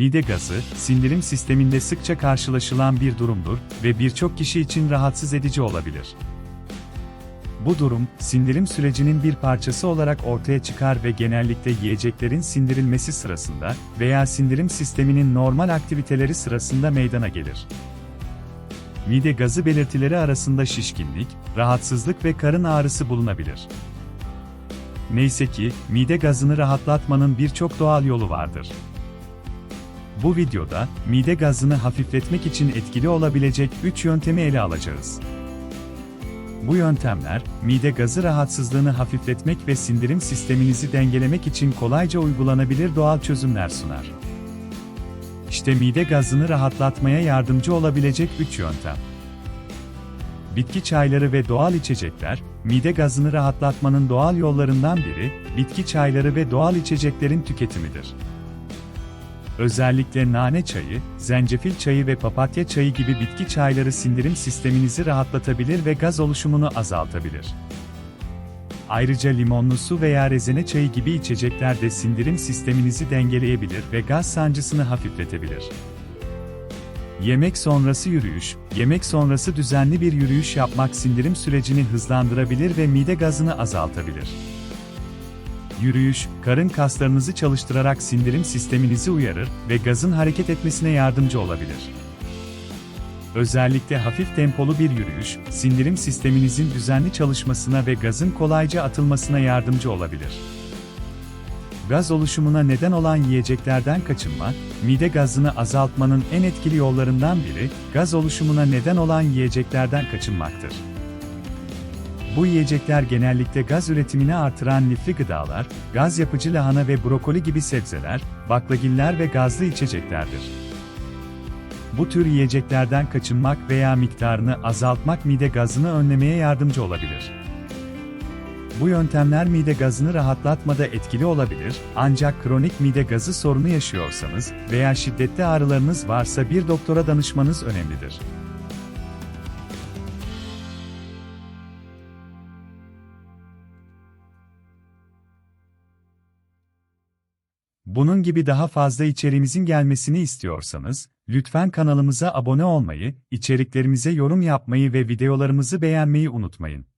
Mide gazı, sindirim sisteminde sıkça karşılaşılan bir durumdur ve birçok kişi için rahatsız edici olabilir. Bu durum, sindirim sürecinin bir parçası olarak ortaya çıkar ve genellikle yiyeceklerin sindirilmesi sırasında veya sindirim sisteminin normal aktiviteleri sırasında meydana gelir. Mide gazı belirtileri arasında şişkinlik, rahatsızlık ve karın ağrısı bulunabilir. Neyse ki, mide gazını rahatlatmanın birçok doğal yolu vardır. Bu videoda, mide gazını hafifletmek için etkili olabilecek 3 yöntemi ele alacağız. Bu yöntemler, mide gazı rahatsızlığını hafifletmek ve sindirim sisteminizi dengelemek için kolayca uygulanabilir doğal çözümler sunar. İşte mide gazını rahatlatmaya yardımcı olabilecek 3 yöntem. Bitki çayları ve doğal içecekler, mide gazını rahatlatmanın doğal yollarından biri, bitki çayları ve doğal içeceklerin tüketimidir. Özellikle nane çayı, zencefil çayı ve papatya çayı gibi bitki çayları sindirim sisteminizi rahatlatabilir ve gaz oluşumunu azaltabilir. Ayrıca limonlu su veya rezene çayı gibi içecekler de sindirim sisteminizi dengeleyebilir ve gaz sancısını hafifletebilir. Yemek sonrası yürüyüş, yemek sonrası düzenli bir yürüyüş yapmak sindirim sürecini hızlandırabilir ve mide gazını azaltabilir. Yürüyüş, karın kaslarınızı çalıştırarak sindirim sisteminizi uyarır ve gazın hareket etmesine yardımcı olabilir. Özellikle hafif tempolu bir yürüyüş, sindirim sisteminizin düzenli çalışmasına ve gazın kolayca atılmasına yardımcı olabilir. Gaz oluşumuna neden olan yiyeceklerden kaçınmak, mide gazını azaltmanın en etkili yollarından biri, gaz oluşumuna neden olan yiyeceklerden kaçınmaktır. Bu yiyecekler genellikle gaz üretimini artıran lifli gıdalar, gaz yapıcı lahana ve brokoli gibi sebzeler, baklagiller ve gazlı içeceklerdir. Bu tür yiyeceklerden kaçınmak veya miktarını azaltmak mide gazını önlemeye yardımcı olabilir. Bu yöntemler mide gazını rahatlatmada etkili olabilir, ancak kronik mide gazı sorunu yaşıyorsanız veya şiddetli ağrılarınız varsa bir doktora danışmanız önemlidir. Bunun gibi daha fazla içeriğimizin gelmesini istiyorsanız, lütfen kanalımıza abone olmayı, içeriklerimize yorum yapmayı ve videolarımızı beğenmeyi unutmayın.